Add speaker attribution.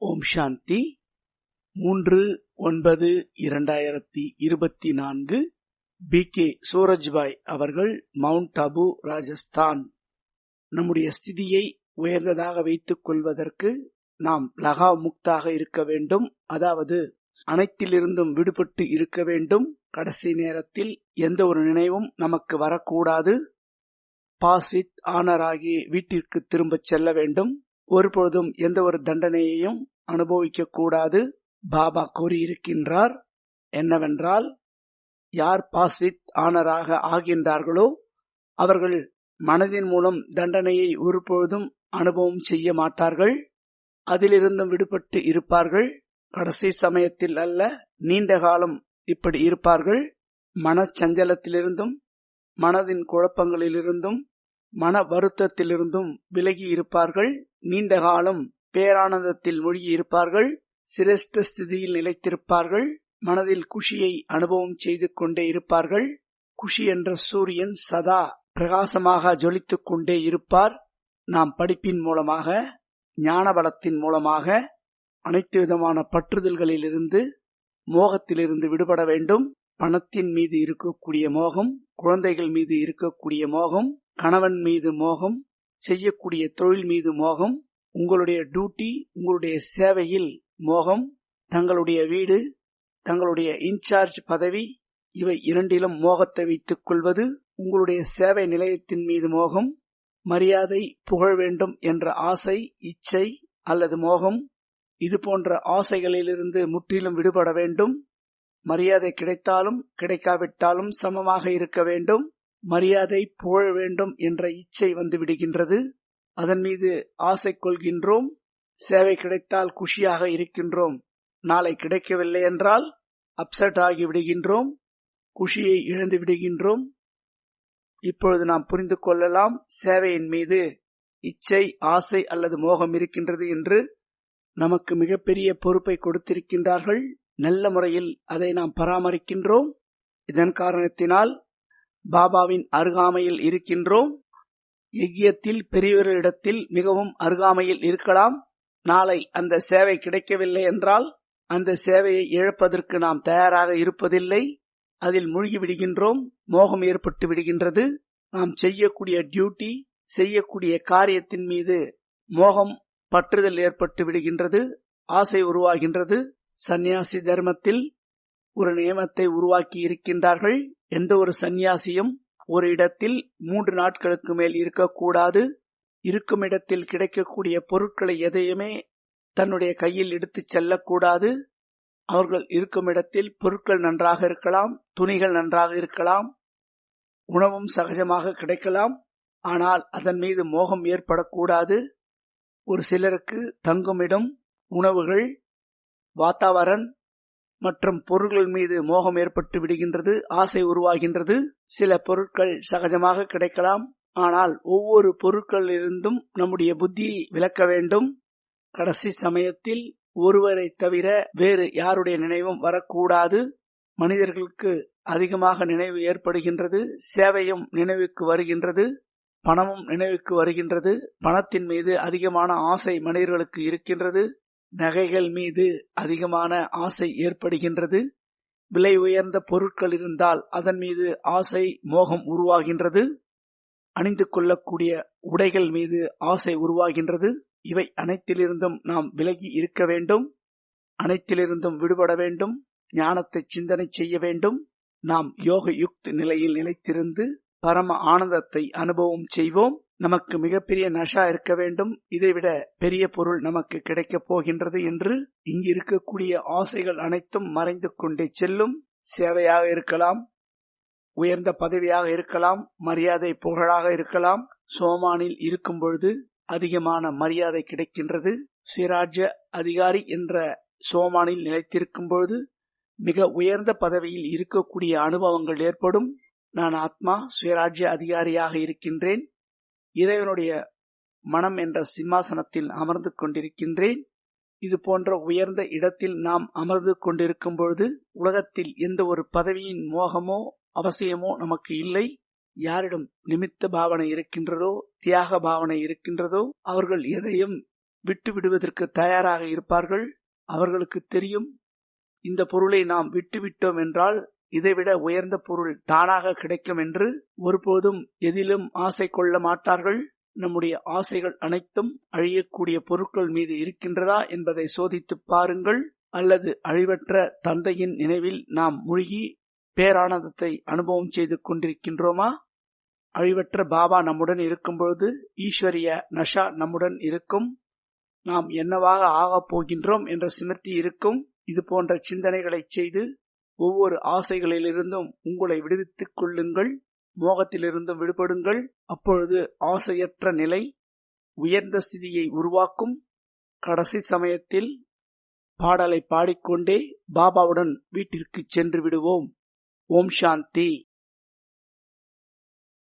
Speaker 1: ஓம் சாந்தி. மூன்று ஒன்பது இரண்டாயிரத்தி இருபத்தி நான்கு. பி. கே. சூரஜ்பாய் அவர்கள் மவுண்ட் அபு ராஜஸ்தான். நம்முடைய ஸ்திதியை உயர்ந்ததாக வைத்துக் கொள்வதற்கு நாம் லகா முக்தாக இருக்க வேண்டும். அதாவது அனைத்திலிருந்தும் விடுபட்டு இருக்க வேண்டும். கடைசி நேரத்தில் எந்த ஒரு நினைவும் நமக்கு வரக்கூடாது. பாஸ் வித் ஆனர் வீட்டிற்கு திரும்பச் செல்ல வேண்டும். ஒருபொழுதும் எந்த ஒரு தண்டனையையும் அனுபவிக்க கூடாது பாபா கூறியிருக்கின்றார் என்னவென்றால் யார் பாஸ்வித் ஆனராக ஆகின்றார்களோ அவர்கள் மனதின் மூலம் தண்டனையை ஒருபொழுதும் அனுபவம் செய்ய மாட்டார்கள். அதிலிருந்தும் விடுபட்டு இருப்பார்கள். கடைசி சமயத்தில் அல்ல நீண்ட காலம் இப்படி இருப்பார்கள். மனச்சஞ்சலத்திலிருந்தும் மனதின் குழப்பங்களிலிருந்தும் மன வருத்தத்திலிருந்தும் விலகி இருப்பார்கள். நீண்ட காலம் பேரானந்தத்தில் மூழ்கியிருப்பார்கள், சிரேஷ்ட ஸ்திதியில் நிலைத்திருப்பார்கள் மனதில் குஷியை அனுபவம் செய்து கொண்டே இருப்பார்கள். குஷி என்ற சூரியன் சதா பிரகாசமாக ஜொலித்துக் கொண்டே இருப்பார். நாம் படிப்பின் மூலமாக ஞான பலத்தின் மூலமாக அனைத்து விதமான பற்றுதல்களிலிருந்து மோகத்திலிருந்து விடுபட வேண்டும். பணத்தின் மீது இருக்கக்கூடிய மோகம் குழந்தைகள் மீது இருக்கக்கூடிய மோகம் கணவன் மீது மோகம் செய்யக்கூடிய தொழில் மீது மோகம் உங்களுடைய டியூட்டி உங்களுடைய சேவையில் மோகம் தங்களுடைய வீடு தங்களுடைய இன்சார்ஜ் பதவி இவை இரண்டிலும் மோகத்தை வைத்துக் கொள்வது உங்களுடைய சேவை நிலையத்தின் மீது மோகம் மரியாதை புகழ் வேண்டும் என்ற ஆசை இச்சை அல்லது மோகம் இது போன்ற ஆசைகளிலிருந்து முற்றிலும் விடுபட வேண்டும். மரியாதை கிடைத்தாலும் கிடைக்காவிட்டாலும் சமமாக இருக்க வேண்டும். மரியாதை புகழ வேண்டும் என்ற இச்சை வந்து விடுகின்றது. அதன் மீது ஆசை கொள்கின்றோம். சேவை கிடைத்தால் குஷியாக இருக்கின்றோம். நாளை கிடைக்கவில்லை என்றால் அப்செட் ஆகி விடுகின்றோம். குஷியை இழந்து விடுகின்றோம். இப்பொழுது நாம் புரிந்து கொள்ளலாம் சேவையின் மீது இச்சை ஆசை அல்லது மோகம் இருக்கின்றது என்று. நமக்கு மிகப்பெரிய பொறுப்பை கொடுத்திருக்கின்றார்கள். நல்ல முறையில் அதை நாம் பராமரிக்கின்றோம். இதன் காரணத்தினால் பாபாவின் அருகாமையில் இருக்கின்றோம். எக்கியத்தில் பெரியவரிடத்தில் மிகவும் அருகாமையில் இருக்கலாம். நாளை அந்த சேவை கிடைக்கவில்லை என்றால் அந்த சேவையை இழப்பதற்கு நாம் தயாராக இருப்பதில்லை. அதில் மூழ்கி விடுகின்றோம். மோகம் ஏற்பட்டு விடுகின்றது. நாம் செய்யக்கூடிய டியூட்டி செய்யக்கூடிய காரியத்தின் மீது மோகம் பற்றுதல் ஏற்பட்டு விடுகின்றது. ஆசை உருவாகின்றது. சந்நியாசி தர்மத்தில் ஒரு நியமத்தை உருவாக்கி இருக்கின்றார்கள். எந்த ஒரு சந்நியாசியும் ஒரு இடத்தில் மூன்று நாட்களுக்கு மேல் இருக்கக்கூடாது. இருக்கும் இடத்தில் கிடைக்கக்கூடிய பொருட்களை எதையுமே தன்னுடைய கையில் எடுத்துச் செல்லக்கூடாது. அவர்கள் இருக்கும் இடத்தில் பொருட்கள் நன்றாக இருக்கலாம் துணிகள் நன்றாக இருக்கலாம் உணவும் சகஜமாக கிடைக்கலாம். ஆனால் அதன் மீது மோகம் ஏற்படக்கூடாது. ஒரு சிலருக்கு தங்குமிடம் உணவுகள் வாத்தாவரன் மற்றும் பொருட்கள் மீது மோகம் ஏற்பட்டு விடுகின்றது ஆசை உருவாகின்றது. சில பொருட்கள் சகஜமாக கிடைக்கலாம். ஆனால் ஒவ்வொரு பொருட்களிலிருந்தும் நம்முடைய புத்தியை விளக்க வேண்டும். கடைசி சமயத்தில் ஒருவரை தவிர வேறு யாருடைய நினைவும் வரக்கூடாது. மனிதர்களுக்கு அதிகமாக நினைவு ஏற்படுகின்றது. சேவையும் நினைவுக்கு வருகின்றது. பணமும் நினைவுக்கு வருகின்றது. பணத்தின் மீது அதிகமான ஆசை மனிதர்களுக்கு இருக்கின்றது. நகைகள் மீது அதிகமான ஆசை ஏற்படுகின்றது. விலை உயர்ந்த பொருட்கள் இருந்தால் அதன் மீது ஆசை மோகம் உருவாகின்றது. அணிந்து கொள்ளக்கூடிய உடைகள் மீது ஆசை உருவாகின்றது. இவை அனைத்திலிருந்தும் நாம் விலகி இருக்க வேண்டும். அனைத்திலிருந்தும் விடுபட வேண்டும். ஞானத்தை சிந்தனை செய்ய வேண்டும். நாம் யோக யுக்த் நிலையில் நிலைத்திருந்து பரம ஆனந்தத்தை அனுபவம் செய்வோம். நமக்கு மிகப்பெரிய நஷா இருக்க வேண்டும். இதைவிட பெரிய பொருள் நமக்கு கிடைக்கப் போகின்றது என்று இங்கு இருக்கக்கூடிய ஆசைகள் அனைத்தும் மறைந்து கொண்டே செல்லும். சேவையாக இருக்கலாம் உயர்ந்த பதவியாக இருக்கலாம் மரியாதை புகழாக இருக்கலாம். சோமானில் இருக்கும் பொழுது அதிகமான மரியாதை கிடைக்கின்றது. சுயராஜ்ய அதிகாரி என்ற சோமானில் நிலைத்திருக்கும் பொழுது மிக உயர்ந்த பதவியில் இருக்கக்கூடிய அனுபவங்கள் ஏற்படும். நான் ஆத்மா சுயராஜ்ய அதிகாரியாக இருக்கின்றேன். இறைவனுடைய மனம் என்ற சிம்மாசனத்தில் அமர்ந்து கொண்டிருக்கின்றேன். இது போன்ற உயர்ந்த இடத்தில் நாம் அமர்ந்து கொண்டிருக்கும் பொழுது உலகத்தில் எந்த ஒரு பதவியின் மோகமோ அவசியமோ நமக்கு இல்லை. யாரிடம் நிமித்த பாவனை இருக்கின்றதோ தியாக பாவனை இருக்கின்றதோ அவர்கள் எதையும் விட்டு விடுவதற்கு தயாராக இருப்பார்கள். அவர்களுக்கு தெரியும் இந்த பொருளை நாம் விட்டுவிட்டோம் என்றால் இதைவிட உயர்ந்த பொருள் தானாக கிடைக்கும் என்று ஒருபோதும் எதிலும் ஆசை கொள்ள மாட்டார்கள். நம்முடைய ஆசைகள் அனைத்தும் அழியக்கூடிய பொருட்கள் மீது இருக்கின்றதா என்பதை சோதித்து பாருங்கள். அல்லது அழிவற்ற தந்தையின் நினைவில் நாம் மூழ்கி பேரானந்தத்தை அனுபவம் செய்து கொண்டிருக்கின்றோமா? அழிவற்ற பாபா நம்முடன் இருக்கும்பொழுது ஈஸ்வரிய நஷா நம்முடன் இருக்கும். நாம் என்னவாக ஆகப் போகின்றோம் என்ற சிமர்த்தி இருக்கும். இது போன்ற சிந்தனைகளை செய்து ஒவ்வொரு ஆசைகளிலிருந்தும் உங்களை விடுவித்துக் கொள்ளுங்கள் மோகத்திலிருந்தும் விடுபடுங்கள். அப்பொழுது ஆசையற்ற நிலை உயர்ந்த ஸ்திதியை உருவாக்கும். கடைசி சமயத்தில் பாடலை பாடிக்கொண்டே பாபாவுடன் வீட்டிற்கு சென்று விடுவோம். ஓம் சாந்தி.